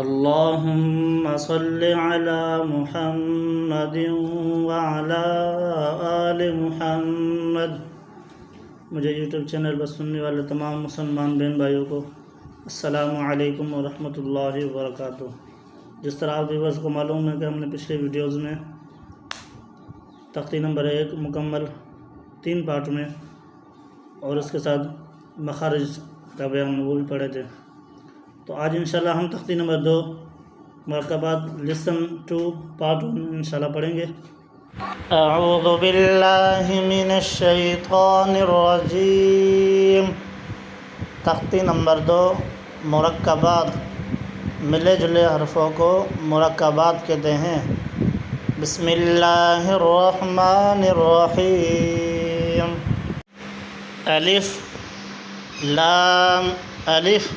اللهم صل على محمد وعلى آل محمد۔ مجھے یوٹیوب چینل پر سننے والے تمام مسلمان بہن بھائیوں کو السلام علیکم ورحمۃ اللہ وبرکاتہ۔ جس طرح آپ ویورز کو معلوم ہے کہ ہم نے پچھلے ویڈیوز میں تختی نمبر ایک مکمل تین پارٹ میں اور اس کے ساتھ مخارج کا بیان وہ بھی پڑھے تھے۔ تو آج انشاءاللہ ہم تختی نمبر دو مرکبات لسن ٹو پارٹ ون انشاءاللہ پڑھیں گے۔ اعوذ باللہ من الشیطان الرجیم۔ تختی نمبر دو مرکبات ملے جلے حرفوں کو مرکبات کہتے ہیں۔ بسم اللہ الرحمن الرحیم۔ الف لام، الف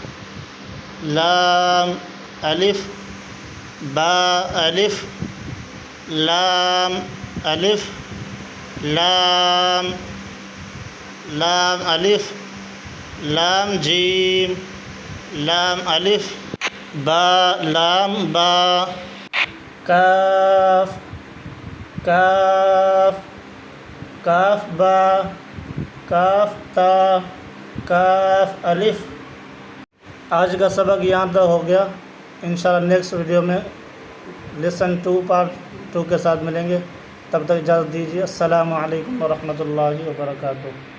لام الف با الف لام الف لام لام الف لام جیم لام الف با لام با کاف کاف کاف با کاف تا کاف الف آج کا سبق یہاں تک ہو گیا۔ انشاءاللہ نیکسٹ ویڈیو میں لیسن ٹو پارٹ ٹو کے ساتھ ملیں گے۔ تب تک اجازت دیجیے۔ السلام علیکم ورحمۃ اللہ وبرکاتہ۔